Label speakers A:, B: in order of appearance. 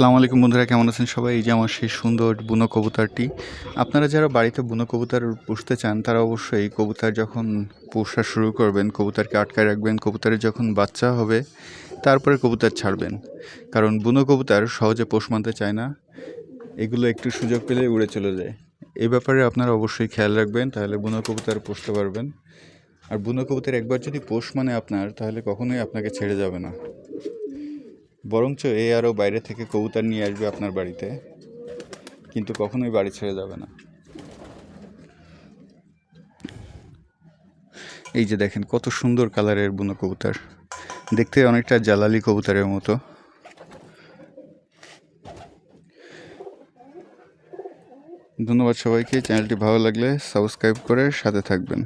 A: আসসালামু আলাইকুম বন্ধুরা, কেমন আছেন সবাই? এই যে আমার সেই সুন্দর বুনো কবুতরটি। আপনারা যারা বাড়িতে বুনো কবুতর পুষতে চান, তারা অবশ্যই কবুতর যখন পোষা শুরু করবেন, কবুতরকে আটকায় রাখবেন কবুতরের যখন বাচ্চা হবে, তারপরে কবুতর ছাড়বেন। কারণ বুনো কবুতর সহজে পোষ মানতে চায় না, এগুলো একটু সুযোগ পেলে উড়ে চলে যায়। এই ব্যাপারে আপনারা অবশ্যই খেয়াল রাখবেন, তাহলে বুনো কবুতর পুষতে পারবেন। আর বুনো কবুতর একবার যদি পোষ মানে আপনার, তাহলে কখনোই আপনাকে ছেড়ে যাবে না। বরঞ্চ এ আরও বাইরে থেকে কবুতর নিয়ে আসবে আপনার বাড়িতে। কিন্তু কখনোই বাড়ি ছেড়ে যাবে না। এই যে দেখেন, কত সুন্দর কালারের বুনো কবুতর। দেখতে অনেকটা জালালি কবুতরের মতো। ধন্যবাদ সবাইকে। চ্যানেলটি ভালো লাগলে সাবস্ক্রাইব করে সাথে থাকবেন।